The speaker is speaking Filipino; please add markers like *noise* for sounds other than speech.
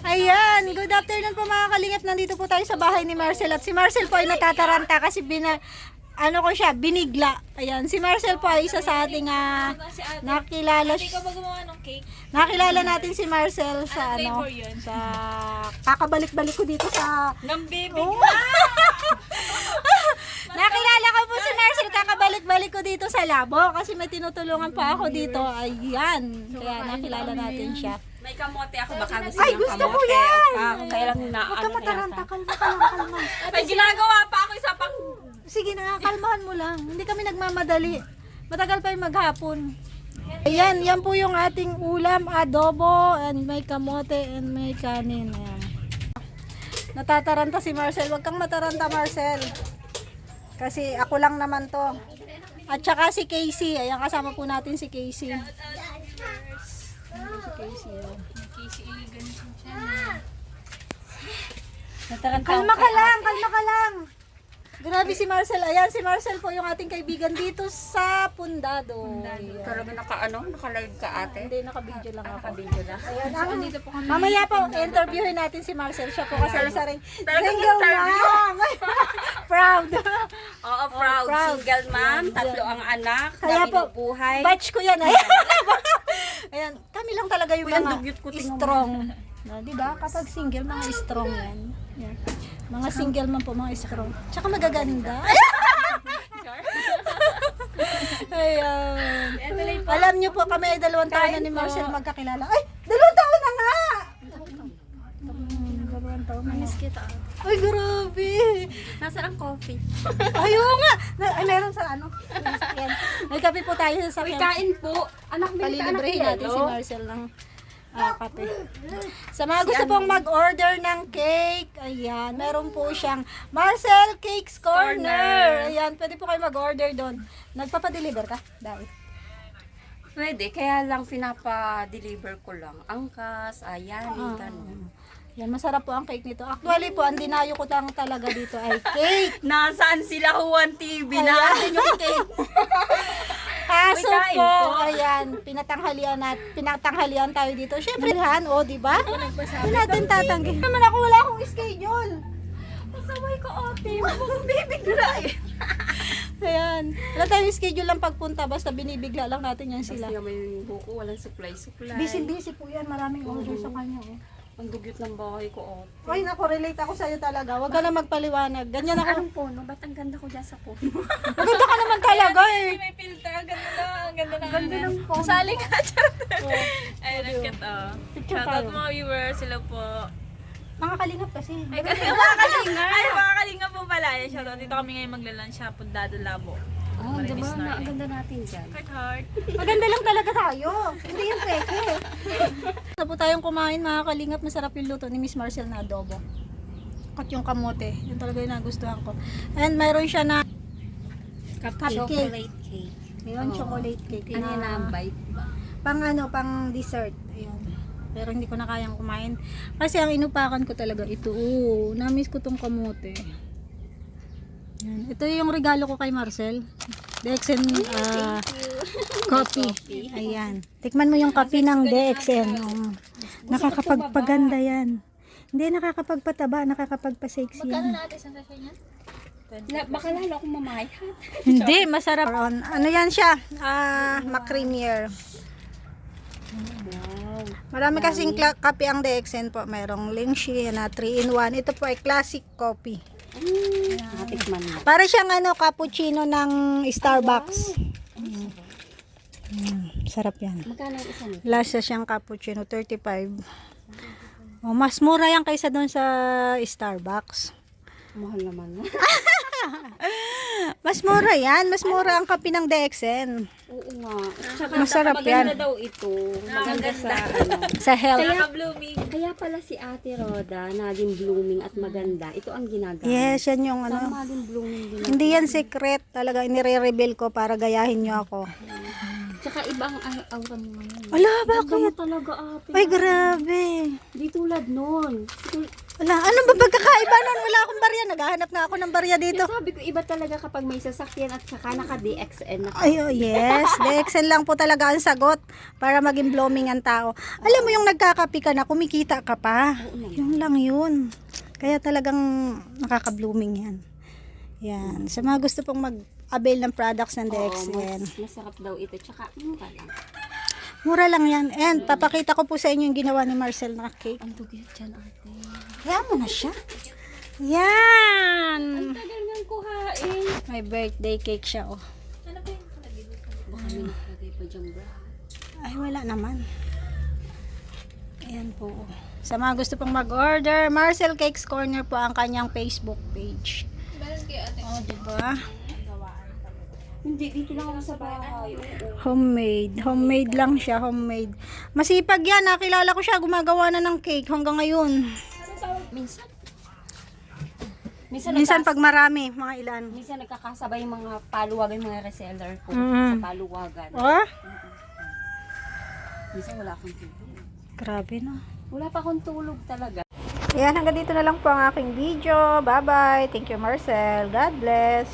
Ayan, good afternoon po mga kalingap. Nandito po tayo sa bahay ni Marcel. At si Marcel po ay natataranta kasi bina, ano ko siya, binigla. Ayan, si Marcel po ay isa sa ating ah, nakilala Hindi ba gumawa ng cake? Nakilala natin si Marcel sa ano, sa kakabalik-balik ko dito sa Ng baby. Oh. *laughs* Nakilala ko po si Marcel kakabalik-balik ko dito sa labo kasi may tinutulungan pa ako dito. Ayan. Kaya nakilala natin siya. May kamote ako, baka gusto Ay, ng gusto ko kamote. yan! Ah, kaya lang na Huwag ka ano mataranta, yata. kalma ka lang, kalma. *laughs* May ginagawa pa ako isa pang... Sige na, kalmahan mo lang. Hindi kami nagmamadali. Matagal pa yung maghapon. Ayan, yan po yung ating ulam, adobo, and may kamote, and may kanin. Ayan. Natataranta si Marcel. Huwag kang mataranta, Marcel. Kasi ako lang naman to. At saka si Casey. Ayan, kasama po natin si Casey. Ayan si Casey. oh. Kalma ka lang, kalma ka lang. Grabe si Marcel. Ayan, si Marcel po yung ating kaibigan dito sa Pundado. Ayan. Talaga naka ano, naka-live ka ate. Hindi, naka-video lang ako. Naka-video na. Ayan, ang, mamaya po, interviewin natin si Marcel. Siya po kasi isa rin Talagang single interview. mom. *laughs* Proud. Oo, proud. proud. Single mom, tatlo ang anak, Kaya dami po, ng buhay. Batch ko yan. *laughs* Ayan. Ayan, kami lang talaga yung Kuya, mga dugyot ko, tingnan mo. strong. Na, di ba? Kapag single, mga strong yan. yan. Mga single man po, mga strong. Tsaka magaganda. *laughs* Ayan. Alam niyo po, kami ay dalawang taon na ni Marcel magkakilala. Ay, dalawang taon na nga! Hmm, Dalawang taon na nga. kita. Ay, grabe. Nasaan ang coffee? *laughs* Ay, oo nga. Na- Ay, meron sa ano. Yan. May kape po tayo sa Uy, sakyan. kain po. Anak, may anak Palilibrahin natin si. Marcel ng ah, kape. Sa mga gusto pong mag-order ng cake, ayan, meron po siyang Marcel Cakes Corner. Corner. Ayan, pwede po kayo mag-order doon. Nagpapadeliver ka? Dahil. Pwede, kaya lang pinapa-deliver ko lang. Angkas, ayan, Ah. ganun. Yan, masarap po ang cake nito. Actually po, ang dinayo ko lang talaga dito ay cake. *laughs* Nasaan sila Juan TV? Nasaan yung cake? *laughs* Kaso Uy, po, po. ayan, pinatanghalian nat, pinatanghalian tayo dito. Syempre, han, o, di ba? Hindi natin tatanggi. Naman ako, wala akong schedule. Pasaway ko, ate. *laughs* Bibigla eh. Ayan. Wala tayong schedule lang pagpunta, basta binibigla lang natin yan sila. Sila may buko, walang supply-supply. Busy-busy po yan, maraming order sa kanya. Oh. Ang dugyot ng bahay ko, ate. Ay, naku, relate ako sa'yo talaga. Huwag ka na magpaliwanag. Ganyan ako. Anong puno? Ba't ang ganda ko dyan sa puno? Maganda ka naman talaga eh. May filter. Ang ganda na. Ang ganda na. Ganda ng puno. Sali ka. Ay, nagkat oh. Picture Shout tayo. out mga viewers. Sila po. Mga kalingap kasi. Ay, kasi mga kalinga. Ay, mga kalinga po pala. Shout out. Dito kami ngayon maglalan siya. Pundado Labo. Oh, Marinis diba? na ang eh. ganda natin dyan. Heart, heart. Maganda lang talaga tayo. Hindi yung peke. Sa po tayong kumain mga kalingap, masarap yung luto ni Miss Marcel na adobo. At yung kamote, yun talaga yung nagustuhan ko. And mayroon siya na cupcake. Chocolate cake. Ayun, Oo. chocolate cake. Ano yun na- na bite ba? pang ano, pang dessert. Ayun. Pero hindi ko na kayang kumain. Kasi ang inupakan ko talaga ito. Oo, namiss ko tong kamote. Yan. Ito yung regalo ko kay Marcel. Dexen uh, coffee. Ayan. Tikman mo yung coffee ng Dexen. Oo. Nakakapagpaganda yan. Hindi nakakapagpataba, nakakapagpa-sexy yan. natin sa sasya niya? Na, baka lalo akong mamahihan. *laughs* Hindi, masarap. Ano yan siya? Ah, macremier. Wow. Marami kasing kla- kape ang DXN po. Mayroong Lingxi na 3 in 1. Ito po ay classic coffee. Mm, natikman mo. Para siyang ano, cappuccino ng Starbucks. Mm. Mm, sarap yan. Magkano isa nito? Lasa siyang cappuccino, 35. Oh, mas mura yan kaysa doon sa Starbucks. Mahal naman. *laughs* *laughs* Mas mura yan. Mas mura ang kape ng DXN. Oo nga. Tsaka Masarap maganda yan. daw ito. Maganda sa ano. Sa health. Naka-blooming. Kaya pala si Ate Roda, naging blooming at maganda. Ito ang ginagawa. Yes, yan yung Ano? ano. Maging blooming din. Hindi yan secret. Talaga, inire-reveal ko para gayahin nyo ako. Tsaka iba ang aura mo ngayon. Ala, Ganda mo talaga ate. Ay, grabe. Di tulad nun. Wala, ano ba pagkakaiba nun? Wala akong barya. Naghahanap nga ako ng barya dito. Sabi ko, iba talaga kapag may sasakyan at saka naka-DXN na. Ay, oh, yes. *laughs* Dexen lang po talaga ang sagot para maging blooming ang tao. Alam mo yung nagkakapi ka na, kumikita ka pa. Yun lang yun. Kaya talagang nakaka-blooming yan. Yan. Sa mga gusto pong mag-avail ng products ng Oo, Dexen. mas masarap daw ito. Tsaka, mura lang. Mura lang yan. And papakita ko po sa inyo yung ginawa ni Marcel na cake. Ang dugit dyan, ate. Kaya mo na siya. Yan! Tagal nga kuhain. May birthday cake siya, oh. Baka may nakalagay pa dyan, bra. Ay, wala naman. Ayan po. Sa mga gusto pong mag-order, Marcel Cakes Corner po ang kanyang Facebook page. Oh, di ba? Hindi, dito lang ako sa bahay. Homemade. Homemade lang siya, homemade. Masipag yan, nakilala ko siya, gumagawa na ng cake hanggang ngayon. Minsan. Minsan, Minsan pag marami, mga ilan. minsan nagkakasabay yung mga paluwagan, mga reseller ko Mm. sa paluwagan. Oh, Minsan wala akong tulog. grabe no. Wala pa akong tulog talaga. Ayan, hanggang dito na lang po ang aking video. Bye-bye. Thank you, Marcel. God bless.